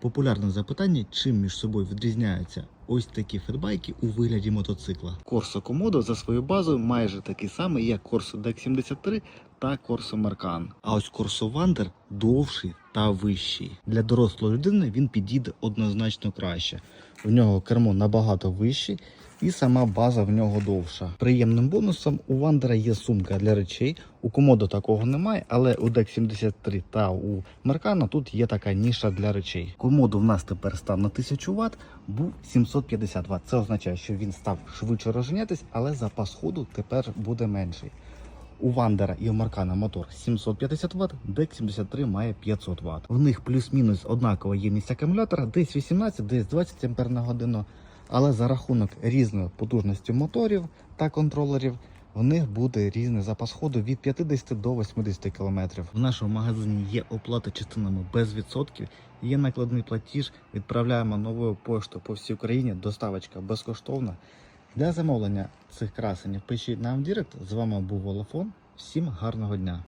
Популярне запитання, чим між собою відрізняються ось такі фетбайки у вигляді мотоцикла. Corso Komodo за свою базу майже такий самий, як Corso Deck 73 та Corso Marcan. А ось Corso Wander довший та вищий. Для дорослої людини він підійде однозначно краще. В нього кермо набагато вище і сама база в нього довша. Приємним бонусом у Вандера є сумка для речей. У комоду такого немає, але у Deck 73 та у Меркана тут є така ніша для речей. Комоду в нас тепер став на 1000 Вт, був 750 Вт. Це означає, що він став швидше розженятись, але запас ходу тепер буде менший. У Вандера і у Маркана мотор 750 Вт, Deck 73 має 500 Вт. В них плюс-мінус однакова ємність акумулятора, десь 18, десь 20 Ампер на годину. Але за рахунок різної потужності моторів та контролерів в них буде різний запас ходу від 50 до 80 км. В нашому магазині є оплата частинами без відсотків, є накладний платіж, відправляємо новою поштою по всій Україні, доставочка безкоштовна. Для замовлення цих красенів пишіть нам в Директ. З вами був Волофон. Всім гарного дня!